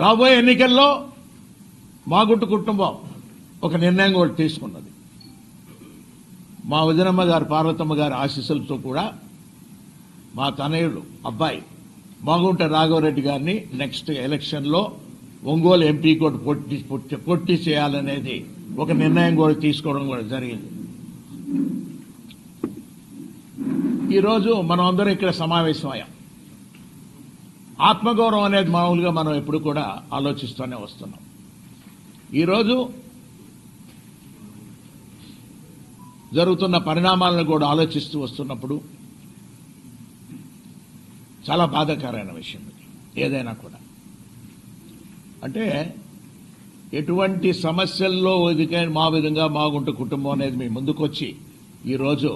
రాబోయే ఎన్నికల్లో మాగుట్టు కుటుంబం ఒక నిర్ణయం కూడా తీసుకున్నది. మా వదినమ్మ గారు పార్వతమ్మ గారి ఆశీస్సులతో కూడా మా తనయుడు అబ్బాయి మాగుంట రాఘవరెడ్డి గారిని నెక్స్ట్ ఎలక్షన్లో ఒంగోలు ఎంపీ కూడా పొట్టి పొట్టి పొట్టి చేయాలనేది ఒక నిర్ణయం కూడా తీసుకోవడం కూడా జరిగింది. ఈరోజు మనం అందరం ఇక్కడ సమావేశమయ్యాం. ఆత్మగౌరవం అనేది మామూలుగా మనం ఎప్పుడు కూడా ఆలోచిస్తూనే వస్తున్నాం. ఈరోజు జరుగుతున్న పరిణామాలను కూడా ఆలోచిస్తూ వస్తున్నప్పుడు చాలా బాధాకరమైన విషయం ఇది ఏదైనా కూడా. అంటే ఎటువంటి సమస్యల్లో ఎదిగే మా విధంగా మాగుంట కుటుంబం అనేది మీ ముందుకొచ్చి ఈరోజు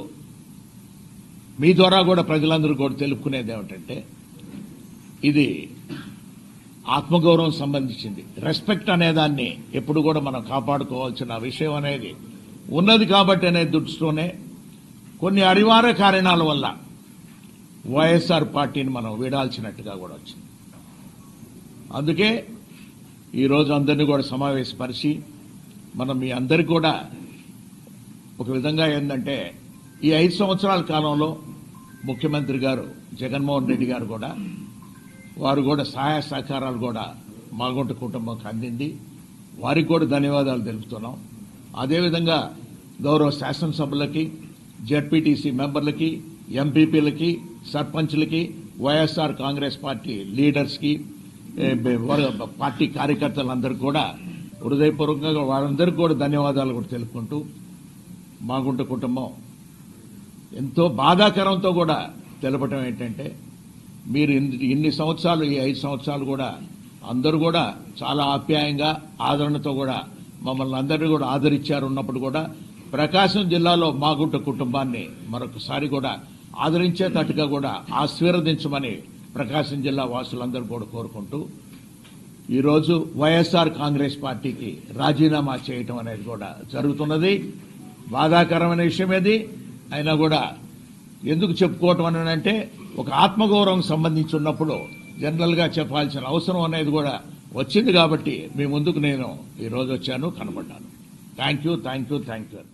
మీ ద్వారా కూడా ప్రజలందరూ కూడా తెలుపుకునేది ఏమిటంటే ఇది ఆత్మగౌరవం సంబంధించింది. రెస్పెక్ట్ అనేదాన్ని ఎప్పుడు కూడా మనం కాపాడుకోవాల్సిన విషయం అనేది ఉన్నది కాబట్టి అనే దృష్టితోనే కొన్ని అనివార్య కారణాల వల్ల వైఎస్ఆర్ పార్టీని మనం వీడాల్సినట్టుగా కూడా వచ్చింది. అందుకే ఈరోజు అందరినీ కూడా సమావేశపరిచి మనం మీ అందరికి కూడా ఒక విధంగా ఏంటంటే ఈ ఐదు సంవత్సరాల కాలంలో ముఖ్యమంత్రి గారు జగన్మోహన్ రెడ్డి గారు కూడా వారు కూడా సహాయ సహకారాలు కూడా మాగుంట కుటుంబంకి అందింది. వారికి కూడా ధన్యవాదాలు తెలుపుతున్నాం. అదేవిధంగా గౌరవ శాసనసభలకి జడ్పీటీసీ మెంబర్లకి ఎంపీపీలకి సర్పంచ్లకి వైఎస్ఆర్ కాంగ్రెస్ పార్టీ లీడర్స్కి పార్టీ కార్యకర్తలందరూ కూడా హృదయపూర్వకంగా వారందరికీ కూడా ధన్యవాదాలు కూడా తెలుపుకుంటూ మాగుంట కుటుంబం ఎంతో బాధాకరంతో కూడా తెలపటం ఏంటంటే మీరు ఇన్ని ఇన్ని సంవత్సరాలు ఈ ఐదు సంవత్సరాలు కూడా అందరూ కూడా చాలా ఆప్యాయంగా ఆదరణతో కూడా మమ్మల్ని అందరినీ కూడా ఆదరించారు ఉన్నప్పుడు కూడా ప్రకాశం జిల్లాలో మాగుంట కుటుంబాన్ని మరొకసారి కూడా ఆదరించేటట్టుగా కూడా ఆశీర్వదించమని ప్రకాశం జిల్లా వాసులందరూ కూడా కోరుకుంటూ ఈరోజు వైఎస్ఆర్ కాంగ్రెస్ పార్టీకి రాజీనామా చేయటం అనేది కూడా జరుగుతున్నది. బాధాకరమైన విషయం ఏది? అయినా కూడా ఎందుకు చెప్పుకోవటం అని అంటే ఒక ఆత్మగౌరవం సంబంధించి ఉన్నప్పుడు జనరల్గా చెప్పాల్సిన అవసరం అనేది కూడా వచ్చింది కాబట్టి మీ ముందుకు నేను ఈరోజు వచ్చాను కనబడ్డాను. Thank you thank you thank you very